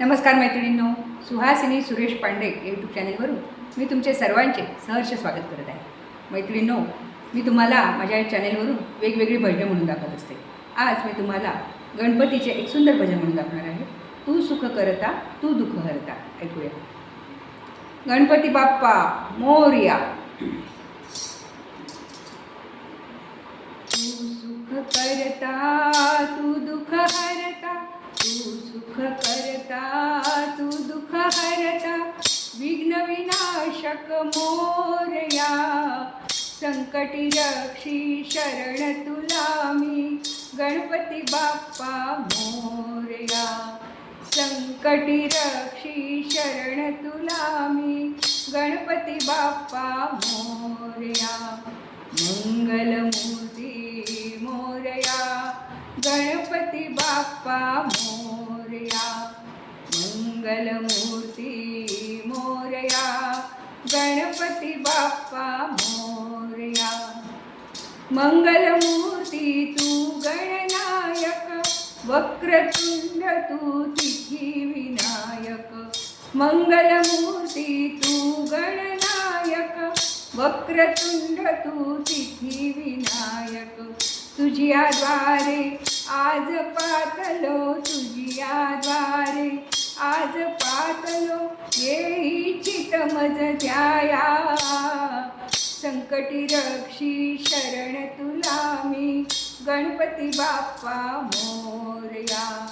नमस्कार मैत्रिणींनो सुहासिनी सुरेश पांडे यूट्यूब चॅनेलवरून मी तुमचे सर्वांचे सहर्ष स्वागत करत आहे. मैत्रिणींनो मी तुम्हाला माझ्या चॅनेलवरून वेगवेगळी भजनं म्हणून दाखवत असते. आज मी तुम्हाला गणपतीचे एक सुंदर भजन म्हणून दाखवणार आहे. तू सुख करता तू दुःख हरता. ऐकूया. गणपती बाप्पा मोर्या. तू सुख करता तू दुःख हरता. तू सुख करता तू दुःख हरता विघ्न विनाशक मोरया. संकटी रक्षी शरण तुला मी गणपती बाप्पा मोरया. संकटी रक्षी शरण तुला मी गणपती बाप्पा मोरया. मंगलमूर्ती गणपती बाप्पा मोरया मंगलमूर्ती मोरया. गणपती बाप्पा मोरया. मंगलमूर्ती तू गणनायक. वक्रतुंड तू तिथी विनायक. मंगलमूर्ती तू गणनायक. वक्रतुंड तू तिथी विनायक. तुझ्याद्वारे आज पातलो तुझ्याद्वारे आज पातलो येई चितमज ध्याया. संकटी रक्षी शरण तुला मी गणपती बाप्पा मोरया.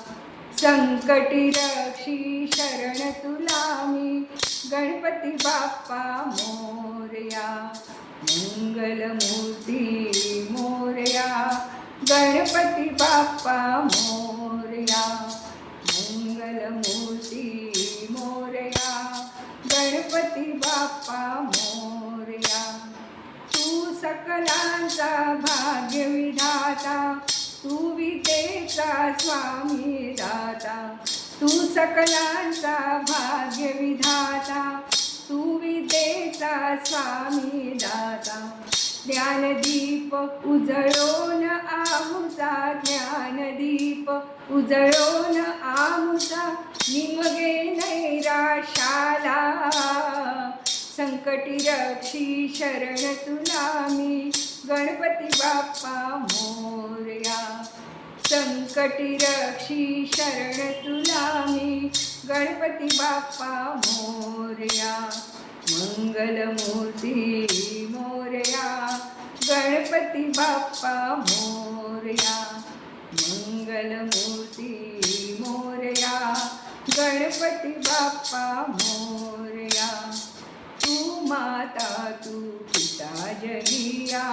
संकटी रक्षी शरण तुला मी गणपती बाप्पा मोरया. मंगलमूर्ती मोरया गणपती बाप्पा मोरया मंगलमूर्ती मोरया गणपती बाप्पा मोरया. तू सकलांचा भाग्य विधाता तू विदेचा स्वामी दाता तू सकलांचा भाग्य विधाता तू विदेचा स्वामी दाता ज्ञानदीप उजळोन आहुसा ज्ञानदीप उजळोन आहुसा निमगे नैराशाला संकटी रक्षी शरण तुला मी. गणपती बाप्पा मोरया संकटी रक्षी शरण तुला मी. गणपती बाप्पा मोरया मंगलमूर्ती मोरया. गणपती बाप्पा मोरया मंगलमूर्ती मोरया गणपती बाप्पा मोरया तू माता तू पिता जगिया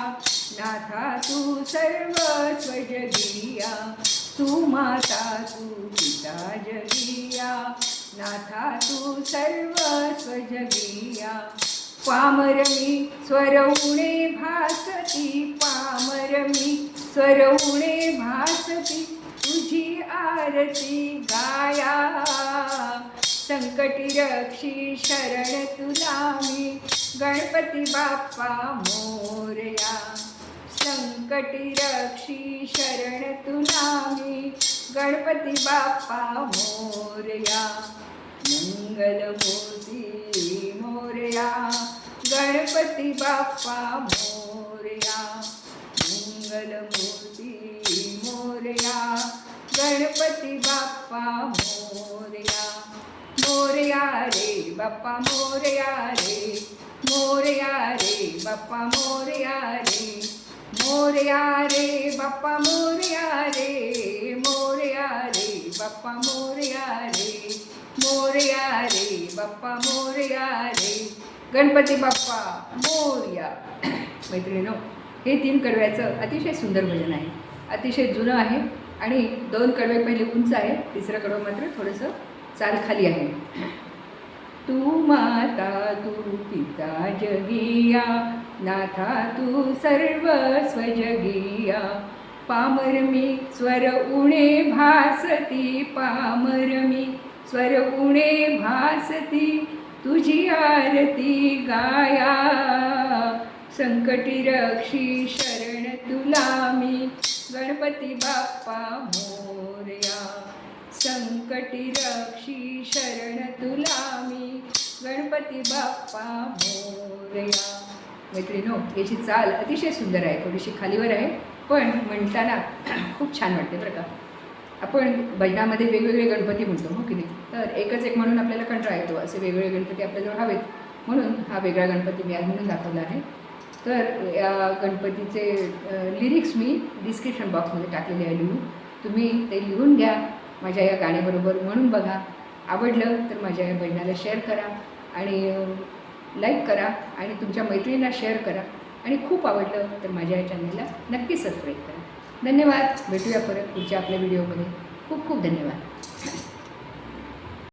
नाथा तू सर्वस्व जगिया तू माता तू पिता जगिया नाथा तू सर्वस्व जगिया पामरमी स्वरवणे भासती पामरमी स्वरवणे भासती तुझी आरती गाया. संकटी रक्षी शरण तुला मी गणपती बाप्पा मोरया. संकटी रक्षी शरण तुला मी गणपती बाप्पा मोरया. मंगलमूर्ती गणपती बाप्पा मोरया मंगलमूर्ती मोरया गणपती बाप्पा मोरया मोरया रे बाप्पा मोरया रे मोरया रे बाप्पा मोरया रे मोरया रे बाप्पा मोरया रे मोरया रे बाप्पा मोरया रे मोरया रे बाप्पा मोरया रे गणपती बाप्पा मोरया. मैत्रिणीनो हे तीन कडव्याचं अतिशय सुंदर भजन आहे. अतिशय जुनं आहे आणि दोन कडवे पहिले उंच आहे तिसरं कडवं मात्र थोडंसं चाल खाली आहे. तू माता तू पिता जगिया नाथा तू सर्वस्व स्वजगिया. पामर मी स्वर उणे भासती पामर मी स्वर उणे भासती तुझी आरती गाया. संकटी रक्षी शरण तुला मी. गणपती बाप्पा मोरया. संकटी रक्षी शरण तुला मी. गणपती बाप्पा मोरया. मैत्रिणो याची चाल अतिशय सुंदर आहे थोडीशी खालीवर आहे पण म्हणताना खूप छान वाटते बरं का. आपण भजनामध्ये वेगवेगळे गणपती म्हणतो हो की नाही? तर एकच एक म्हणून आपल्याला कंटाळा येतो असे वेगवेगळे गणपती आपल्याजवळ हवेत. म्हणून हा वेगळा गणपती मी आज म्हणून दाखवला आहे. तर या गणपतीचे लिरिक्स मी डिस्क्रिप्शन बॉक्समध्ये टाकलेले आहे लिहून. तुम्ही ते लिहून घ्या माझ्या या गाण्याबरोबर म्हणून बघा. आवडलं तर माझ्या या बहिणाला शेअर करा आणि लाईक करा आणि तुमच्या मैत्रिणींना शेअर करा. आणि खूप आवडलं तर माझ्या या चॅनलला नक्की सबस्क्राईब करा. धन्यवाद. भेटूया परत पुढच्या आपल्या व्हिडिओमध्ये खूप खूप धन्यवाद.